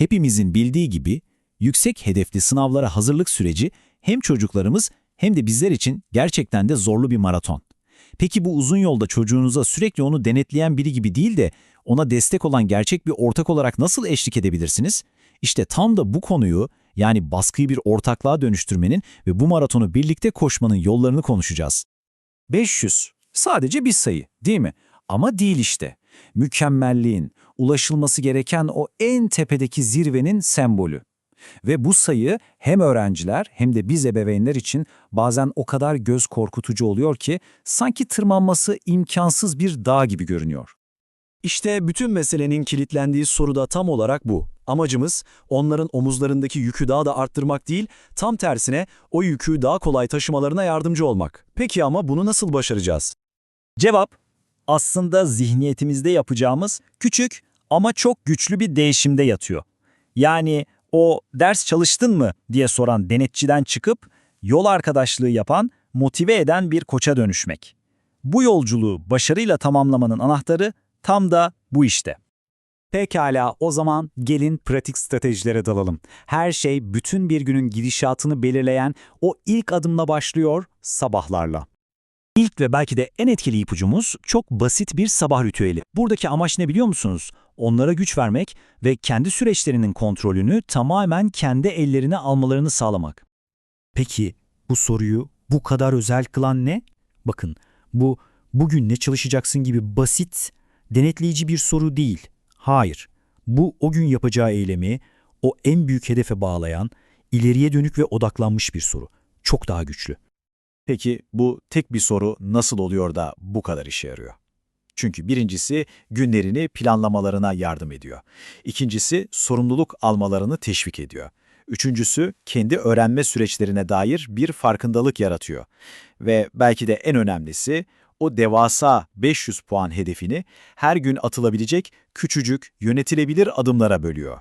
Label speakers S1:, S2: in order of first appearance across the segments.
S1: Hepimizin bildiği gibi yüksek hedefli sınavlara hazırlık süreci hem çocuklarımız hem de bizler için gerçekten de zorlu bir maraton. Peki bu uzun yolda çocuğunuza sürekli onu denetleyen biri gibi değil de ona destek olan gerçek bir ortak olarak nasıl eşlik edebilirsiniz? İşte tam da bu konuyu yani baskıyı bir ortaklığa dönüştürmenin ve bu maratonu birlikte koşmanın yollarını konuşacağız. 500 sadece bir sayı değil mi? Ama değil işte. Mükemmelliğin, ulaşılması gereken o en tepedeki zirvenin sembolü. Ve bu sayı hem öğrenciler hem de biz ebeveynler için bazen o kadar göz korkutucu oluyor ki sanki tırmanması imkansız bir dağ gibi görünüyor.
S2: İşte bütün meselenin kilitlendiği soru da tam olarak bu. Amacımız onların omuzlarındaki yükü daha da arttırmak değil, tam tersine o yükü daha kolay taşımalarına yardımcı olmak. Peki ama bunu nasıl başaracağız?
S1: Cevap, aslında zihniyetimizde yapacağımız küçük ama çok güçlü bir değişimde yatıyor. Yani o ders çalıştın mı diye soran denetçiden çıkıp yol arkadaşlığı yapan, motive eden bir koça dönüşmek. Bu yolculuğu başarıyla tamamlamanın anahtarı tam da bu işte.
S3: Pekala, o zaman gelin pratik stratejilere dalalım. Her şey bütün bir günün gidişatını belirleyen o ilk adımla başlıyor, sabahlarla.
S1: İlk ve belki de en etkili ipucumuz çok basit bir sabah ritüeli. Buradaki amaç ne biliyor musunuz? Onlara güç vermek ve kendi süreçlerinin kontrolünü tamamen kendi ellerine almalarını sağlamak.
S3: Peki bu soruyu bu kadar özel kılan ne? Bakın, bu bugün ne çalışacaksın gibi basit, denetleyici bir soru değil. Hayır, bu o gün yapacağı eylemi, o en büyük hedefe bağlayan, ileriye dönük ve odaklanmış bir soru. Çok daha güçlü.
S4: Peki bu tek bir soru nasıl oluyor da bu kadar işe yarıyor? Çünkü birincisi günlerini planlamalarına yardım ediyor. İkincisi sorumluluk almalarını teşvik ediyor. Üçüncüsü kendi öğrenme süreçlerine dair bir farkındalık yaratıyor. Ve belki de en önemlisi o devasa 500 puan hedefini her gün atılabilecek küçücük, yönetilebilir adımlara bölüyor.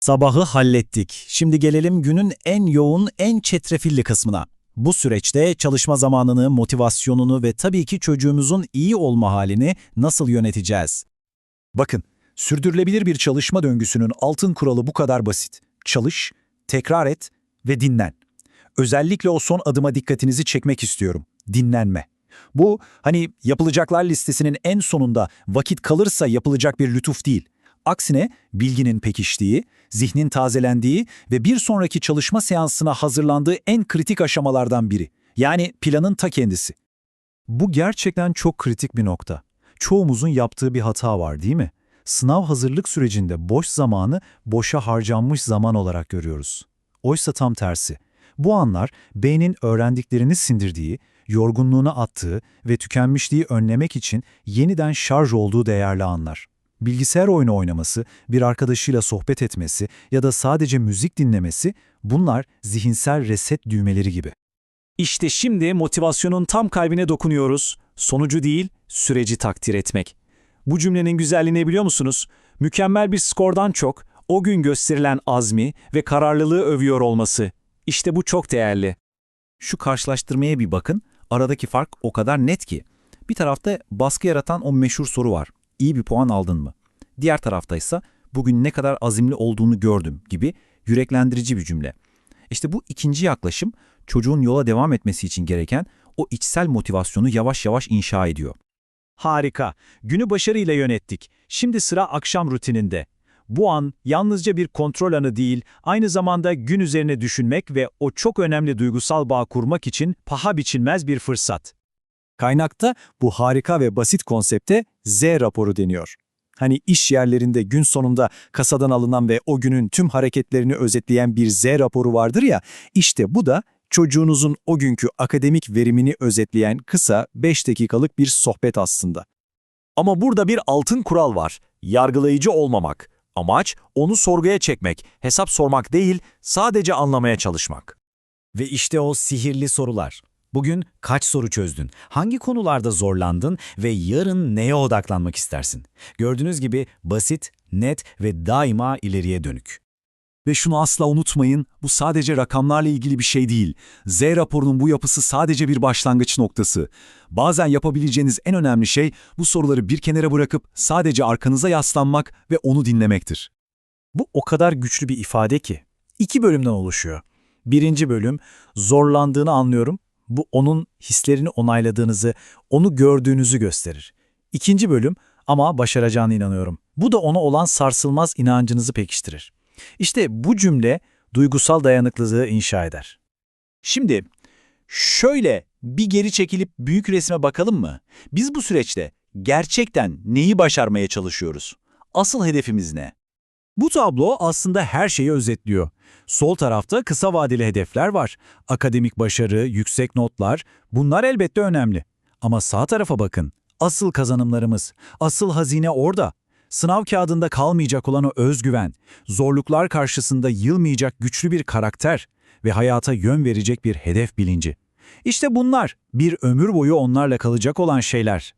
S1: Sabahı hallettik. Şimdi gelelim günün en yoğun, en çetrefilli kısmına. Bu süreçte çalışma zamanını, motivasyonunu ve tabii ki çocuğumuzun iyi olma halini nasıl yöneteceğiz?
S5: Bakın, sürdürülebilir bir çalışma döngüsünün altın kuralı bu kadar basit. Çalış, tekrar et ve dinlen. Özellikle o son adıma dikkatinizi çekmek istiyorum. Dinlenme. Bu, hani yapılacaklar listesinin en sonunda vakit kalırsa yapılacak bir lütuf değil. Aksine bilginin pekiştiği, zihnin tazelendiği ve bir sonraki çalışma seansına hazırlandığı en kritik aşamalardan biri. Yani planın ta kendisi. Bu gerçekten çok kritik bir nokta. Çoğumuzun yaptığı bir hata var değil mi? Sınav hazırlık sürecinde boş zamanı boşa harcanmış zaman olarak görüyoruz. Oysa tam tersi. Bu anlar beynin öğrendiklerini sindirdiği, yorgunluğunu attığı ve tükenmişliği önlemek için yeniden şarj olduğu değerli anlar. Bilgisayar oyunu oynaması, bir arkadaşıyla sohbet etmesi ya da sadece müzik dinlemesi bunlar zihinsel reset düğmeleri gibi.
S3: İşte şimdi motivasyonun tam kalbine dokunuyoruz. Sonucu değil, süreci takdir etmek. Bu cümlenin güzelliğini biliyor musunuz? Mükemmel bir skordan çok, o gün gösterilen azmi ve kararlılığı övüyor olması. İşte bu çok değerli.
S1: Şu karşılaştırmaya bir bakın, aradaki fark o kadar net ki. Bir tarafta baskı yaratan o meşhur soru var. İyi bir puan aldın mı? Diğer taraftaysa bugün ne kadar azimli olduğunu gördüm gibi yüreklendirici bir cümle. İşte bu ikinci yaklaşım çocuğun yola devam etmesi için gereken o içsel motivasyonu yavaş yavaş inşa ediyor.
S3: Harika. Günü başarıyla yönettik. Şimdi sıra akşam rutininde. Bu an yalnızca bir kontrol anı değil, aynı zamanda gün üzerine düşünmek ve o çok önemli duygusal bağ kurmak için paha biçilmez bir fırsat.
S5: Kaynakta bu harika ve basit konsepte Z raporu deniyor. Hani iş yerlerinde gün sonunda kasadan alınan ve o günün tüm hareketlerini özetleyen bir Z raporu vardır ya, işte bu da çocuğunuzun o günkü akademik verimini özetleyen kısa 5 dakikalık bir sohbet aslında.
S2: Ama burada bir altın kural var. Yargılayıcı olmamak. Amaç onu sorguya çekmek, hesap sormak değil, sadece anlamaya çalışmak.
S3: Ve işte o sihirli sorular. Bugün kaç soru çözdün? Hangi konularda zorlandın ve yarın neye odaklanmak istersin? Gördüğünüz gibi basit, net ve daima ileriye dönük.
S5: Ve şunu asla unutmayın, bu sadece rakamlarla ilgili bir şey değil. Z raporunun bu yapısı sadece bir başlangıç noktası. Bazen yapabileceğiniz en önemli şey bu soruları bir kenara bırakıp sadece arkanıza yaslanmak ve onu dinlemektir.
S2: Bu o kadar güçlü bir ifade ki. İki bölümden oluşuyor. Birinci bölüm, zorlandığını anlıyorum. Bu onun hislerini onayladığınızı, onu gördüğünüzü gösterir. İkinci bölüm, ama başaracağına inanıyorum. Bu da ona olan sarsılmaz inancınızı pekiştirir. İşte bu cümle duygusal dayanıklılığı inşa eder.
S4: Şimdi şöyle bir geri çekilip büyük resme bakalım mı? Biz bu süreçte gerçekten neyi başarmaya çalışıyoruz? Asıl hedefimiz ne?
S5: Bu tablo aslında her şeyi özetliyor. Sol tarafta kısa vadeli hedefler var. Akademik başarı, yüksek notlar, bunlar elbette önemli. Ama sağ tarafa bakın. Asıl kazanımlarımız, asıl hazine orada. Sınav kağıdında kalmayacak olan o özgüven, zorluklar karşısında yılmayacak güçlü bir karakter ve hayata yön verecek bir hedef bilinci. İşte bunlar bir ömür boyu onlarla kalacak olan şeyler.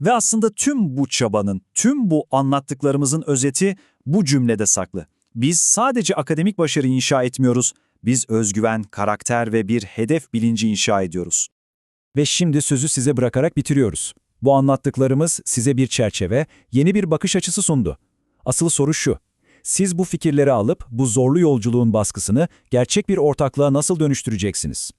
S2: Ve aslında tüm bu çabanın, tüm bu anlattıklarımızın özeti bu cümlede saklı. Biz sadece akademik başarı inşa etmiyoruz. Biz özgüven, karakter ve bir hedef bilinci inşa ediyoruz.
S5: Ve şimdi sözü size bırakarak bitiriyoruz. Bu anlattıklarımız size bir çerçeve, yeni bir bakış açısı sundu. Asıl soru şu. Siz bu fikirleri alıp bu zorlu yolculuğun baskısını gerçek bir ortaklığa nasıl dönüştüreceksiniz?